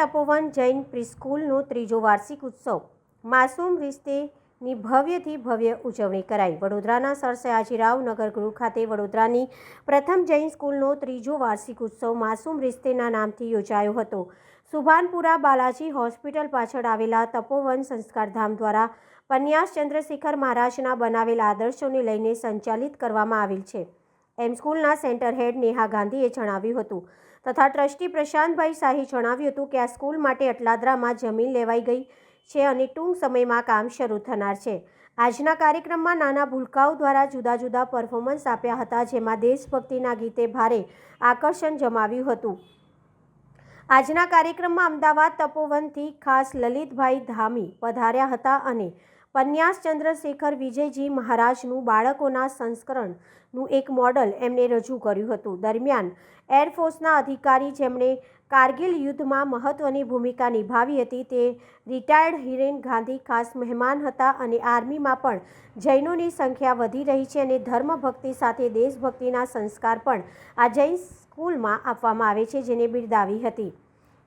તપોવન જૈન પ્રિસ્કૂલનો ત્રીજો વાર્ષિક ઉત્સવ. માસૂમ રિશ્તેની ભવ્યથી ભવ્ય ઉજવણી કરાઈ. વડોદરાના સર સયાજીરાવ નગર ગૃહ ખાતે વડોદરાની પ્રથમ જૈન સ્કૂલનો ત્રીજો વાર્ષિક ઉત્સવ માસૂમ રિશ્તેના નામથી યોજાયો હતો. સુભાનપુરા બાલાજી હોસ્પિટલ પાછળ આવેલા તપોવન સંસ્કારધામ દ્વારા પન્યાસ ચંદ્રશેખર મહારાજના બનાવેલા આદર્શોને લઈને સંચાલિત કરવામાં આવેલ છે. એમ સ્કૂલના સેન્ટર હેડ નેહા ગાંધીએ જણાવ્યું હતું. તથા ટ્રસ્ટી પ્રશાંતભાઈ શાહે જણાવ્યું હતું કે આ સ્કૂલ માટે અટલાદરામાં જમીન લેવાઈ ગઈ છે અને ટૂંક સમયમાં કામ શરૂ થનાર છે. આજના કાર્યક્રમમાં નાના ભૂલકાઓ દ્વારા જુદા જુદા પરફોર્મન્સ આપ્યા હતા, જેમાં દેશભક્તિના ગીતે ભારે આકર્ષણ જમાવ્યું હતું. આજના કાર્યક્રમમાં અમદાવાદ તપોવનથી ખાસ લલિતભાઈ ધામી પધાર્યા હતા અને પન્યાસ ચંદ્રશેખર વિજયજી મહારાજનું બાળકોના સંસ્કરણનું એક મોડલ એમને રજૂ કર્યું હતું. દરમિયાન એરફોર્સના અધિકારી જેમણે કારગિલ યુદ્ધમાં મહત્ત્વની ભૂમિકા નિભાવી હતી તે રિટાયર્ડ હિરેન ગાંધી ખાસ મહેમાન હતા અને આર્મીમાં પણ જૈનોની સંખ્યા વધી રહી છે અને ધર્મભક્તિ સાથે દેશભક્તિના સંસ્કાર પણ આ જૈન સ્કૂલમાં આપવામાં આવે છે જેને બિરદાવી હતી.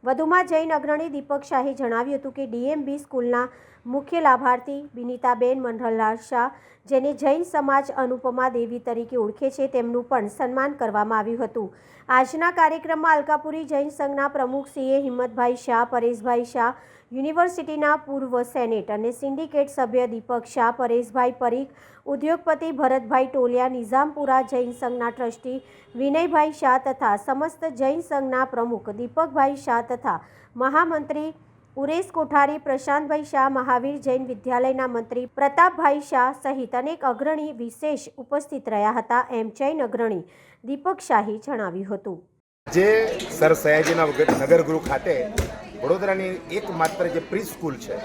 વધુમાં જૈન અગ્રણી દીપક શાહે જણાવ્યું હતું કે ડીએમબી સ્કૂલના મુખ્ય લાભાર્થી વિનીતાબેન મનહરલાલ શાહ, જેને જૈન સમાજ અનુપમા દેવી તરીકે ઓળખે છે, તેમનું પણ સન્માન કરવામાં આવ્યું હતું. આજના કાર્યક્રમમાં અલકાપુરી જૈન સંઘના પ્રમુખ સીએ હિંમતભાઈ શાહ, પરેશભાઈ શાહ, યુનિવર્સિટીના પૂર્વ સેનેટ અને સિન્ડિકેટ સભ્ય દીપક શાહ, પરેશભાઈ પરીખ, ઉદ્યોગપતિ ભરતભાઈ ટોલિયા, નિઝામપુરા જૈન સંઘના ટ્રસ્ટી વિનયભાઈ શાહ તથા સમસ્ત જૈન સંઘના પ્રમુખ દીપકભાઈ શાહ તથા મહામંત્રી ઉરેશ કોઠારી, પ્રશાંતભાઈ શાહ, મહાવીર જૈન વિદ્યાલયના મંત્રી પ્રતાપભાઈ શાહ સહિત અનેક અગ્રણી વિશેષ ઉપસ્થિત રહ્યા હતા, એમ જૈન અગ્રણી દીપક શાહી જણાવ્યું હતું. જે સર સયાજીના નગરગૃહ ખાતે વડોદરાની એકમાત્ર જે પ્રી સ્કૂલ છે,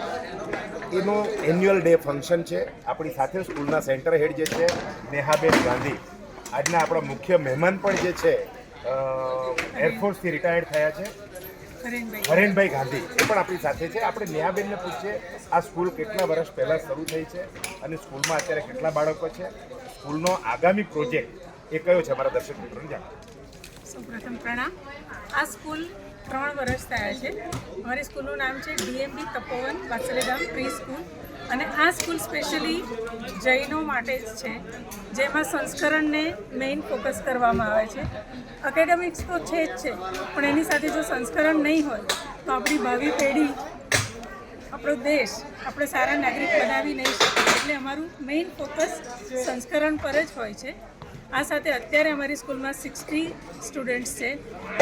એનું એન્યુઅલ ડે ફંક્શન છે. આપણી સાથે સ્કૂલના સેન્ટર હેડ જે છે, નેહાબેન ગાંધી. આજના આપણા મુખ્ય મહેમાન પણ જે છે એરફોર્સથી રિટાયર્ડ થયા છે. હરેનભાઈ. ગાંધી એ પણ આપણી સાથે છે. આપણે નેહાબેનને પૂછીએ આ સ્કૂલ કેટલા વર્ષ પહેલાં શરૂ થઈ છે અને સ્કૂલમાં અત્યારે કેટલા બાળકો છે? સ્કૂલનો આગામી પ્રોજેક્ટ એ કયો છે? અમારા દર્શક મિત્રોને જાણો સૌપ્રથમ પ્રણામ. આ સ્કૂલ ત્રણ વર્ષ થયા છે. અમારી સ્કૂલનું નામ છે ડીએમબી તપોવન વાસલેગામ પ્રી સ્કૂલ અને આ સ્કૂલ સ્પેશિયલી જૈનો માટે જ છે, જેમાં સંસ્કરણને મેઇન ફોકસ કરવામાં આવે છે. એકેડેમિક્સ તો છે જ છે, પણ એની સાથે જો સંસ્કરણ નહીં હોય, તો આપણી ભાવિ પેઢી, આપણો દેશ, આપણે સારા નાગરિક બનાવી નહીં શકીએ એટલે અમારું મેઇન ફોકસ સંસ્કરણ પર જ હોય છે. આ સાથે અત્યારે અમારી સ્કૂલમાં સિક્સટી સ્ટુડન્ટ્સ છે.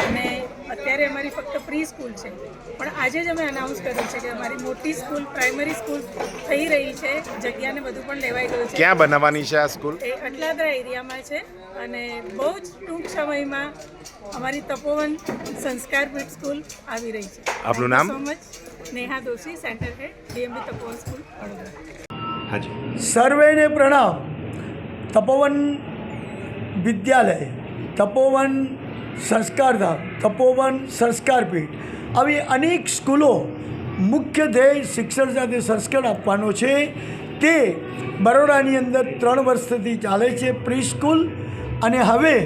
અને અત્યારે અમારી ફક્ત પ્રી સ્કૂલ છે. પણ આજે જ અમે અનાઉન્સ કર્યું છે કે અમારી મોટી સ્કૂલ પ્રાઇમરી સ્કૂલ થઈ રહી છે. જગ્યાને બધું પણ લેવાઈ ગયું છે. ક્યાં બનાવવાની છે આ સ્કૂલ? એ અટલાદરા એરિયામાં છે અને બહુ જ ટૂંક સમયમાં અમારી તપોવન સંસ્કાર પીઠ સ્કૂલ આવી રહી છે. આપનું નામ? So much Neha Doshi centre head DMB Tapovan school Vadodara. હાજી. સર્વેને પ્રણામ. તપોવન વિદ્યાલય તપોવન સંસ્કારધામ તપોવન સંસ્કારપીઠ આવી અનેક સ્કૂલો મુખ્ય ધ્યેય શિક્ષણ સાથે સંસ્કાર આપવાનો છે. તે બરોડાની અંદર ત્રણ વર્ષથી ચાલે છે પ્રી સ્કૂલ અને હવે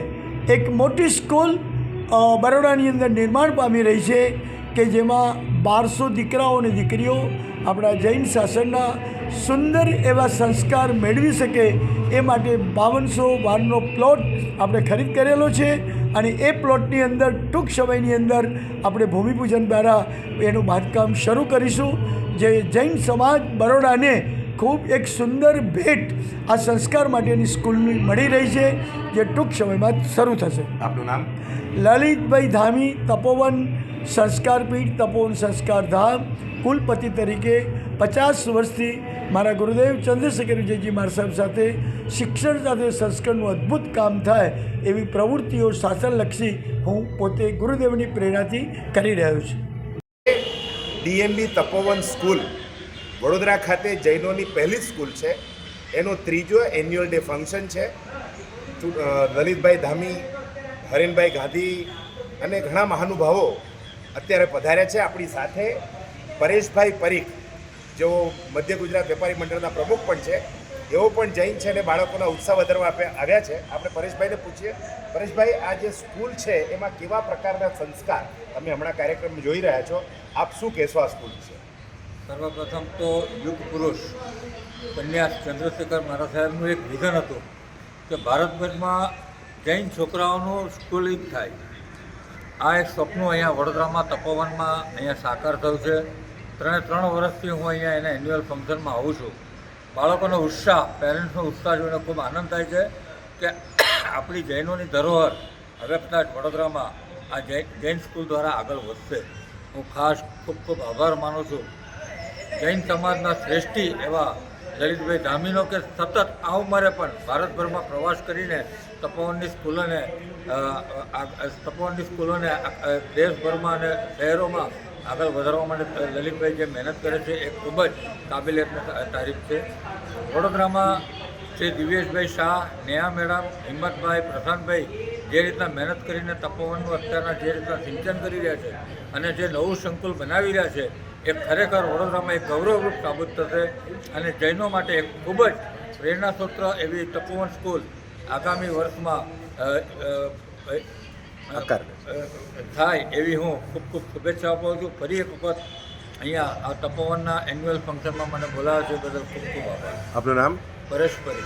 એક મોટી સ્કૂલ બરોડાની અંદર નિર્માણ પામી રહી છે કે જેમાં બારસો દીકરાઓ અને દીકરીઓ આપણા જૈન શાસનના સુંદર એવા સંસ્કાર મેળવી શકે એ માટે બાવનસો વારનો પ્લોટ આપણે ખરીદ કરેલો છે. અને એ પ્લોટની અંદર ટૂંક સમયની અંદર આપણે ભૂમિપૂજન દ્વારા એનું બાંધકામ શરૂ કરીશું જે જૈન સમાજ બરોડાને ખૂબ એક સુંદર ભેટ આ સંસ્કાર માટેની સ્કૂલની મળી રહી છે જે ટૂંક સમયમાં શરૂ થશે. આપનું નામ? લલિતભાઈ ધામી તપોવન સંસ્કારપીઠ તપોવન સંસ્કાર ધામ કુલપતિ તરીકે પચાસ વર્ષથી મારા ગુરુદેવ ચંદ્રશેખર વિજયજી મારા સાહેબ સાથે શિક્ષણ સાથે સંસ્કારનું અદ્ભુત કામ થાય એવી પ્રવૃત્તિઓ શાસનલક્ષી હું પોતે ગુરુદેવની પ્રેરણાથી કરી રહ્યો છું. ડીએમબી તપોવન સ્કૂલ વડોદરા ખાતે જૈનોની પહેલી સ્કૂલ છે. એનો ત્રીજો એન્યુઅલ ડે ફંક્શન છે. લલિતભાઈ ધામી, હરેનભાઈ ગાંધી અને ઘણા મહાનુભાવો અત્યારે પધાર્યા છે. આપણી સાથે પરેશભાઈ પરીખ જેઓ મધ્ય ગુજરાત વેપારી મંડળના પ્રમુખ પણ છે એવો પણ જૈન છે અને બાળકોના ઉત્સાહ વધારવા આપે આવ્યા છે. આપણે પરેશભાઈને પૂછીએ, પરેશભાઈ, આ જે સ્કૂલ છે, એમાં કેવા પ્રકારના સંસ્કાર તમે હમણાં કાર્યક્રમ જોઈ રહ્યા છો? આપ શું કહેશો આ સ્કૂલ છે સર્વપ્રથમ તો યુગ પુરુષ કન્યા ચંદ્રશેખર મારા સાહેબનું એક વિઝન હતું કે ભારતભરમાં જૈન છોકરાઓનું સ્કૂલિંગ થાય. આ એક સપનું અહીંયા વડોદરામાં તપોવનમાં અહીંયા સાકાર થયું છે. ત્રણે ત્રણ વર્ષથી હું અહીંયા એના એન્યુઅલ ફંક્શનમાં આવું છું. બાળકોનો ઉત્સાહ પેરેન્ટ્સનો ઉત્સાહ જોઈને ખૂબ આનંદ થાય છે કે આપણી જૈનોની ધરોહર હવે કદાચ વડોદરામાં આ જૈન જૈન સ્કૂલ દ્વારા આગળ વધશે. હું ખાસ ખૂબ ખૂબ આભાર માનું છું. જૈન સમાજના શ્રેષ્ઠી એવા લલિતભાઈ ધામીનો કે સતત આ ઉંમરે પણ ભારતભરમાં પ્રવાસ કરીને તપોવનની સ્કૂલોને તપોવનની સ્કૂલોને દેશભરમાં અને શહેરોમાં આગળ વધારવા માટે લલિતભાઈ જે મહેનત કરે છે એ ખૂબ જ કાબિલિયતની તારીફ છે. વડોદરામાં શ્રી દિવ્યેશભાઈ શાહ, નેહા મેડમ, હિંમતભાઈ, પ્રશાંતભાઈ જે રીતના મહેનત કરીને તપોવનનું અત્યારના જે રીતના સિંચન કરી રહ્યા છે અને જે નવું સંકુલ બનાવી રહ્યા છે એ ખરેખર વડોદરામાં એક ગૌરવરૂપ સાબિત થશે અને જૈનો માટે એક ખૂબ જ પ્રેરણાસૂત્ર એવી તપોવન સ્કૂલ આગામી વર્ષમાં થાય એવી હું ખૂબ ખૂબ શુભેચ્છા આપું છું. ફરી એક વખત અહીંયા આ તપોવનના એન્યુઅલ ફંક્શનમાં મને બોલાવ્યો છે બદલ ખૂબ ખૂબ આભાર. આપનું નામ? પરેશ પરી.